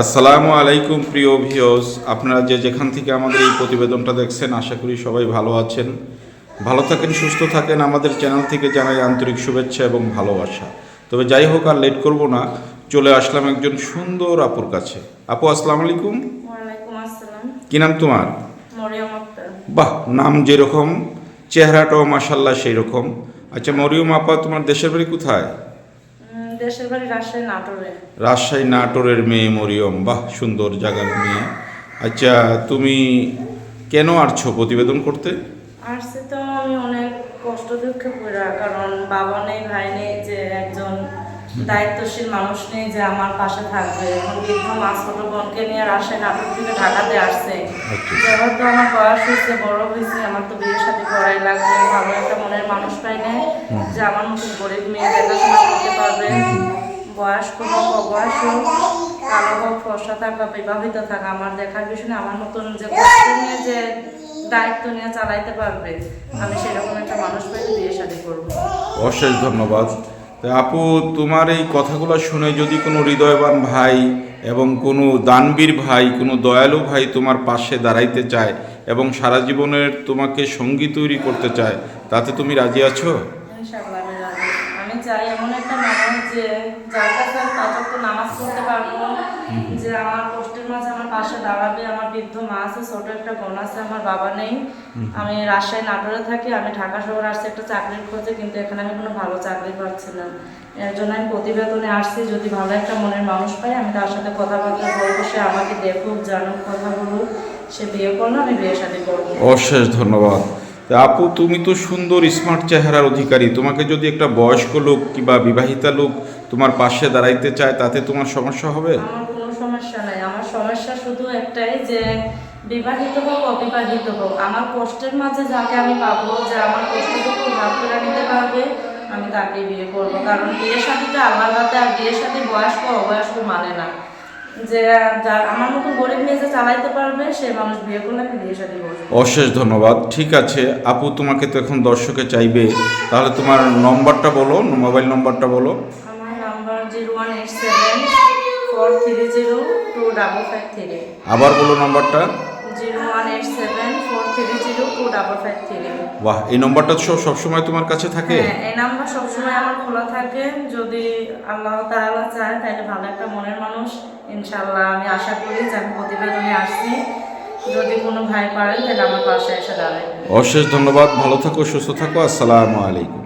আসসালামু আলাইকুম প্রিয় ভিউস আপনারা যে যেখান থেকে আমাদের এই প্রতিবেদনটা দেখছেন আশা করি সবাই ভালো আছেন। ভালো থাকেন সুস্থ থাকেন। আমাদের চ্যানেল থেকে জানাই আন্তরিক শুভেচ্ছা এবং ভালোবাসা। তবে যাই হোক আর লেট করব না। চলে আসলাম একজন সুন্দর আপুর কাছে। আপু আসসালামু আলাইকুম। কি নাম তোমার? বাহ নাম যেরকম। চেহারাটাও মাসাল্লাহ সেই রকম আচ্ছা মরিয়ম আপা তোমার দেশের বাড়ি কোথায়? দেশের বাড়ি রাজশাহী নাটোরে রাজশাহী নাটোরের মেয়ে মরিয়ম। বাহ সুন্দর জায়গার মেয়ে। আচ্ছা তুমি কেন আসছো প্রতিবেদন করতে? আসছি তো আমি অনেক কষ্ট দুঃখে পড়া কারণ বাবা নেই ভাই নেই যে একজন দায়িত্বশীল মানুষ নেই যে আমার পাশে থাকবে। এখন বৃদ্ধ মা ছোট বোনকে নিয়ে রাজশাহী নাটোর থেকে ঢাকাতে আসছে। আচ্ছা। যেহেতু আমার বয়স হয়েছে বড় হয়েছে আমার তো বিয়ের সাথে করাই লাগবে। ভালো একটা মনের মানুষ পাই না যে আমার মতো গরিব মেয়ে দেখাশোনা করতে পারবে। বয়স্ক হোক অবয়স হোক কালো হোক ফর্সা থাক বা বিবাহিত থাক আমার দেখার বিষয় আমার মতন যে নিয়ে যে দায়িত্ব নিয়ে চালাইতে পারবে আমি সেরকম একটা মানুষ পাইলে বিয়ে শাদী করব। অশেষ ধন্যবাদ। আপু, তোমার এই কথাগুলো শুনে যদি কোনো হৃদয়বান ভাই এবং কোনো দানবীর ভাই, কোনো দয়ালু ভাই তোমার পাশে দাঁড়াইতে চায় এবং সারা জীবনের তোমাকে সঙ্গী তৈরি করতে চায়, তাতে তুমি রাজি আছো? আমি চাই এমন একটা মানুষ যে যার নামাজ পড়তে পারব। যে আমার কষ্টের মাঝে আমার পাশে দাঁড়াবে আমার বৃদ্ধ মা আছে ছোট একটা বোন আছে আমার বাবা নেই। আমি রাজশাহী নাটোরে থাকি আমি ঢাকা শহরে আসছি একটা চাকরির খোঁজে কিন্তু এখানে আমি কোনো ভালো চাকরি পাচ্ছি না। এর জন্য আমি প্রতিবেদনে আসছি যদি ভালো একটা মনের মানুষ পাই আমি তার সাথে কথাবার্তা বলব সে আমাকে দেখুক জানুক কথা বলুক সে বিয়ে করল আমি বিয়ে শাদী করব। অশেষ ধন্যবাদ। তা আপু, তুমি তো সুন্দর স্মার্ট চেহারার অধিকারী। তোমাকে যদি একটা বয়স্ক লোক কিংবা বিবাহিতা লোক তোমার পাশে দাঁড়াইতে চায়, তাতে তোমার সমস্যা হবে? আমার কোনো সমস্যা নাই। আমার সমস্যা শুধু একটাই যে, বিবাহিত হোক, অবিবাহিত হোক, আমার কষ্টের মাঝে যাকে আমি পাবো, যে আমার কষ্টটুকু ভাগ করে নিতে পারবে, আমি তাকে বিয়ে করব। কারণ বিয়ে সাথীটা আল্লাহর হাতে আর বিয়ের সাথে বয়স্ক, অবয়স্ক মানে না। যে আমার মতো গরিব মেয়ে যে চালাইতে পারবে সে মানুষ বিয়ে করলে আমি বিয়ে সাথে করব। অশেষ ধন্যবাদ। ঠিক আছে আপু তোমাকে তো এখন দর্শকে চাইবে। তাহলে তোমার নম্বরটা বলো মোবাইল নম্বরটা বলো। আমার number zero one eight seven four three zero two double five three. আবার বলো নম্বরটা। Zero one eight seven four three zero two double five three. বাহ এই নম্বরটা সব সবসময় তোমার কাছে থাকে? হ্যাঁ এই নাম্বার সবসময় আমার খোলা থাকে। যদি আল্লাহ তাআলা চায় তাহলে ভালো একটা মনের মানুষ। ইনশাআল্লাহ আমি আশা করি যে আমি প্রতিবেদনে আসছি। যদি কোনো ভাই পারেন তাহলে আমার পাশে এসে দাঁড়ায় অশেষ ধন্যবাদ ভালো থাকো সুস্থ থাকো আসসালামু আলাইকুম।